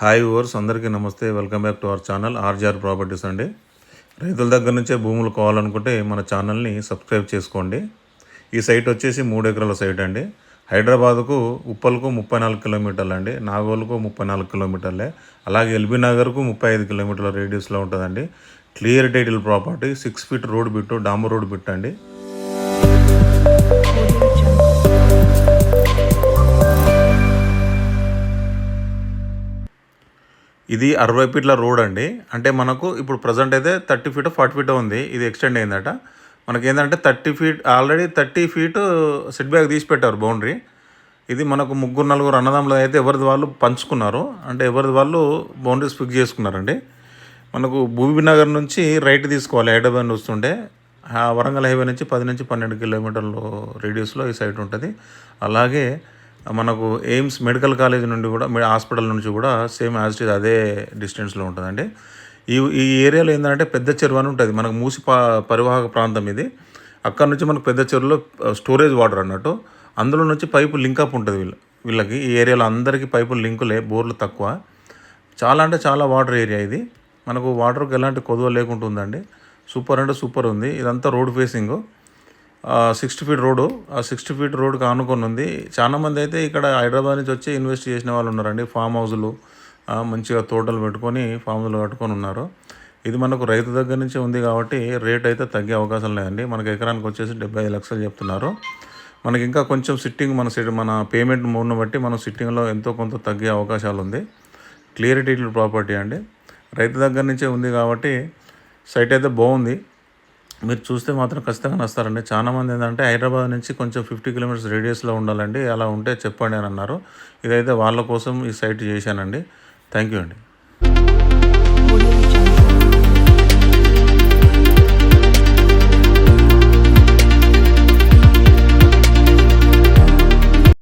Hi ఓవర్స్ అందరికీ నమస్తే. Welcome back to our channel RGR properties అండి. రైతుల దగ్గర నుంచే భూములు కావాలనుకుంటే మన ఛానల్ని సబ్స్క్రైబ్ చేసుకోండి. ఈ సైట్ వచ్చేసి మూడు ఎకరాల సైట్ అండి. హైదరాబాద్కు ఉప్పల్కు ముప్పై నాలుగు కిలోమీటర్లు అండి. నాగోల్కు ముప్పై నాలుగు కిలోమీటర్లే. అలాగే ఎల్బీ నగర్కు ముప్పై ఐదు కిలోమీటర్ల రేడియస్లో ఉంటుందండి. Clear title property six feet road bit డాంబర్ road bit అండి ఇది అరవై ఫీట్ల రోడ్ అండి. అంటే మనకు ఇప్పుడు ప్రజెంట్ అయితే థర్టీ ఫీట్ ఫార్టీ ఫీట్ ఉంది. ఇది ఎక్స్టెండ్ అయిందట. మనకి ఏంటంటే thirty feet already thirty feet set back తీసి పెట్టారు బౌండరీ ఇది మనకు ముగ్గురు నలుగురు అన్నదమ్ములు అయితే ఎవరిది వాళ్ళు పంచుకున్నారు. అంటే ఎవరిది వాళ్ళు బౌండరీస్ ఫిక్స్ చేసుకున్నారండి. మనకు భూమినగర్ నుంచి రైట్ తీసుకోవాలి హైదరాబాద్ వస్తుంటే. వరంగల్ హైవే నుంచి పది నుంచి పన్నెండు కిలోమీటర్లు రేడియస్లో ఈ సైట్ ఉంటుంది. అలాగే మనకు ఎయిమ్స్ మెడికల్ కాలేజ్ నుండి కూడా హాస్పిటల్ నుంచి కూడా సేమ్ యాజ్ ఇట్ అదే డిస్టెన్స్లో ఉంటుందండి. ఈ ఈ ఏరియాలో ఏంటంటే పెద్ద చెరువు అని ఉంటుంది. మనకు మూసి ప పరివాహక ప్రాంతం ఇది. అక్కడ నుంచి మనకు పెద్ద చెరువులో స్టోరేజ్ వాటర్ అన్నట్టు. అందులో నుంచి పైపు లింకప్ ఉంటుంది వీళ్ళ వీళ్ళకి. ఈ ఏరియాలో అందరికీ పైపులు లింకులే బోర్లు తక్కువ. చాలా అంటే చాలా వాటర్ ఏరియా ఇది. మనకు వాటర్కి ఎలాంటి కొదువ లేకుండా ఉందండి సూపర్ అంటే సూపర్ ఉంది. ఇదంతా road facing sixty feet road. ఆ సిక్స్టీ ఫీట్ రోడ్కి ఆనుకొని ఉంది. చాలా మంది అయితే ఇక్కడ హైదరాబాద్ నుంచి వచ్చి ఇన్వెస్ట్ చేసిన వాళ్ళు ఉన్నారండి. ఫామ్ హౌస్లు మంచిగా తోటలు పెట్టుకొని ఫామ్ హౌస్లు కట్టుకొని ఉన్నారు. ఇది మనకు రైతు దగ్గర నుంచి ఉంది కాబట్టి రేట్ అయితే తగ్గే అవకాశం లేదండి. మనకు ఎకరానికి వచ్చేసి డెబ్బై ఐదు లక్షలు చెప్తున్నారు. మనకి ఇంకా కొంచెం సిట్టింగ్ మన సిట్ మన పేమెంట్ మూడును బట్టి మనం సిట్టింగ్లో ఎంతో కొంత తగ్గే అవకాశాలు ఉంది. క్లియరిటీ ప్రాపర్టీ అండి. రైతు దగ్గర నుంచే ఉంది కాబట్టి సైట్ అయితే బాగుంది. మీరు చూస్తే మాత్రం ఖచ్చితంగా నస్తారండి. చాలామంది ఏంటంటే హైదరాబాద్ నుంచి కొంచెం ఫిఫ్టీ కిలోమీటర్స్ రేడియస్లో ఉండాలండి. అలా ఉంటే చెప్పండి అని అన్నారు. ఇదైతే వాళ్ళ కోసం ఈ సైట్ చేశానండి. థ్యాంక్ యూ అండి.